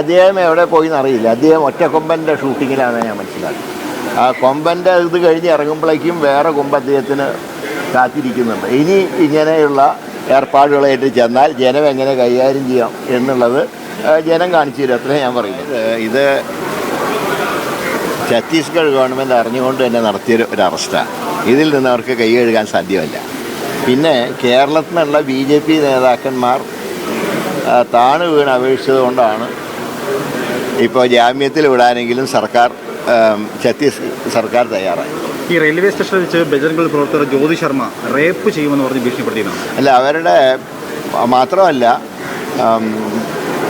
അദ്ദേഹം എവിടെ പോയി എന്നറിയില്ല അദ്ദേഹം ഒറ്റക്കൊമ്പന്റെ ഷൂട്ടിങ്ങിലാണ് ഞാൻ മനസ്സിലാക്കി ആ കൊമ്പന്റെ ഇത് കഴിഞ്ഞ് ഇറങ്ങുമ്പോഴേക്കും വേറെ കൊമ്പ് അദ്ദേഹത്തിന് കാത്തിരിക്കുന്നുണ്ട്. ഇനി ഇങ്ങനെയുള്ള ഏർപ്പാടുകളായിട്ട് ചെന്നാൽ ജനം എങ്ങനെ കൈകാര്യം ചെയ്യാം എന്നുള്ളത് ജനം കാണിച്ചു തരും. അത്രേ ഞാൻ പറയുന്നത് ഇത് ഛത്തീസ്ഗഡ് ഗവൺമെന്റ് അറിഞ്ഞുകൊണ്ട് തന്നെ നടത്തിയ ഒരു അറസ്റ്റാണ് ഇതിൽ നിന്ന് അവർക്ക് കൈ കഴുകാൻ സാധ്യമല്ല. പിന്നെ കേരളത്തിൽ നിന്നുള്ള ബി ജെ പി നേതാക്കന്മാർ താണു വീണ് അപേക്ഷിച്ചത് കൊണ്ടാണ് ഇപ്പോൾ ജാമ്യത്തിൽ വിടാനെങ്കിലും സർക്കാർ ഛത്തീസ് സർക്കാർ തയ്യാറായി. ഈ റെയിൽവേ സ്റ്റേഷനിൽ വെച്ച് ബജരംഗൾ പ്രവർത്തകർ ജ്യോതി ശർമ്മ റേപ്പ് ചെയ്യുമെന്ന് പറഞ്ഞ് ഭീഷണിപ്പെടുത്തിയതാണ് അല്ല അവരുടെ മാത്രമല്ല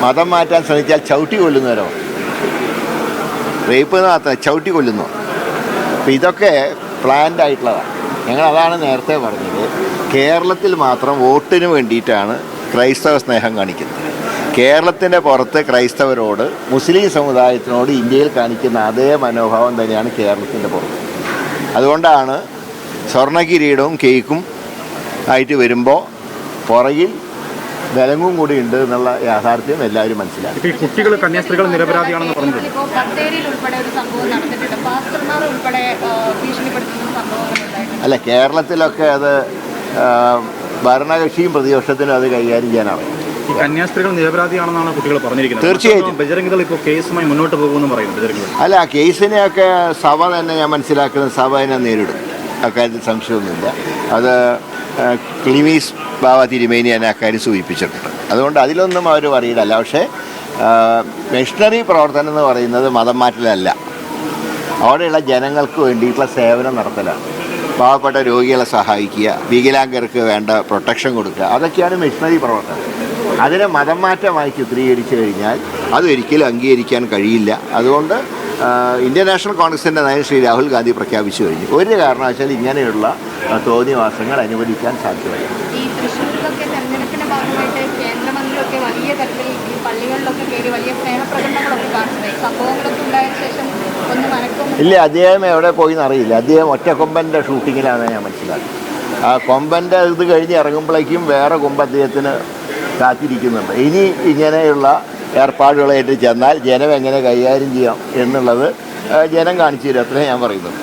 മതം മാറ്റാൻ ശ്രമിച്ചാൽ ചവിട്ടി കൊല്ലുന്നവരോ? റേപ്പ് മാത്രം ചവിട്ടി കൊല്ലുന്നു അപ്പോൾ ഇതൊക്കെ പ്ലാൻഡ് ആയിട്ടുള്ളതാണ്. ഞങ്ങൾ അതാണ് നേരത്തെ പറഞ്ഞത് കേരളത്തിൽ മാത്രം വോട്ടിന് വേണ്ടിയിട്ടാണ് ക്രൈസ്തവ സ്നേഹം കാണിക്കുന്നത്. കേരളത്തിന്റെ പുറത്ത് ക്രൈസ്തവരോട് മുസ്ലിം സമുദായത്തിനോട് ഇന്ത്യയിൽ കാണിക്കുന്ന അതേ മനോഭാവം തന്നെയാണ് കേരളത്തിന്റെ പുറത്ത്. അതുകൊണ്ടാണ് സ്വർണകിരീടവും കേക്കും ആയിട്ട് വരുമ്പോൾ പുറകിൽ വിലങ്ങും കൂടി ഉണ്ട് എന്നുള്ള യാഥാർത്ഥ്യം എല്ലാവരും മനസ്സിലാക്കി. കുട്ടികൾ കന്യാസ്ത്രീകൾ നിരപരാധിയാണെന്ന് സംഭവങ്ങൾ അല്ല കേരളത്തിലൊക്കെ അത് ഭരണകക്ഷിയും പ്രതിപക്ഷത്തിനും അത് കൈകാര്യം ചെയ്യാനാണ്. ഈ കന്യാസ്ത്രീകൾ നിരപരാധിയാണെന്നാണ് കുട്ടികൾ പറഞ്ഞിരിക്കുന്നത്. തീർച്ചയായിട്ടും. ബജരംഗകൾ ഇപ്പോൾ കേസുമായി മുന്നോട്ട് പോകുമെന്ന് പറയുന്നു ബജരംഗകൾ അല്ല കേസിനെയൊക്കെ സഭ തന്നെ ഞാൻ മനസ്സിലാക്കുന്ന സഭ തന്നെ നേരിടും. അക്കാര്യത്തിൽ സംശയമൊന്നുമില്ല. അത് ആ, ക്ലിമീസ് ബാബ തിരുമേനി എന്നെ അക്കാര്യം സൂചിപ്പിച്ചിട്ടുണ്ട്. അതുകൊണ്ട് അതിലൊന്നും അവർ പറയില്ല പക്ഷേ മിഷണറി പ്രവർത്തനം എന്ന് പറയുന്നത് മതം മാറ്റലല്ല. അവിടെയുള്ള ജനങ്ങൾക്ക് വേണ്ടിയിട്ടുള്ള സേവനം നടത്തലാണ്. പാവപ്പെട്ട രോഗികളെ സഹായിക്കുക വികലാംഗർക്ക് വേണ്ട പ്രൊട്ടക്ഷൻ കൊടുക്കുക അതൊക്കെയാണ് മിഷണറി പ്രവർത്തനം. അതിനെ മതം മാറ്റമായി ചിത്രീകരിച്ചു കഴിഞ്ഞാൽ അതൊരിക്കലും അംഗീകരിക്കാൻ കഴിയില്ല. അതുകൊണ്ട് ഇന്ത്യൻ നാഷണൽ കോൺഗ്രസിന്റെ നയം ശ്രീ രാഹുൽ ഗാന്ധി പ്രഖ്യാപിച്ചു കഴിഞ്ഞു. ഒരു കാരണവശാൽ ഇങ്ങനെയുള്ള തോന്നിവാസങ്ങൾ അനുവദിക്കാൻ സാധ്യമല്ല. ഇല്ല അദ്ദേഹം എവിടെ പോയി എന്നറിയില്ല അദ്ദേഹം ഒറ്റക്കൊമ്പന്റെ ഷൂട്ടിങ്ങിലാണ് ഞാൻ മനസ്സിലാക്കി ആ കൊമ്പന്റെ ഇത് കഴിഞ്ഞ് ഇറങ്ങുമ്പോഴേക്കും വേറെ കൊമ്പ് അദ്ദേഹത്തിന് കാത്തിരിക്കുന്നുണ്ട്. ഇനി ഇങ്ങനെയുള്ള ഏർപ്പാടുകളായിട്ട് ചെന്നാൽ ജനം എങ്ങനെ കൈകാര്യം ചെയ്യാം എന്നുള്ളത് ജനം കാണിച്ചു തരും. അത്രേ ഞാൻ പറയുന്നത്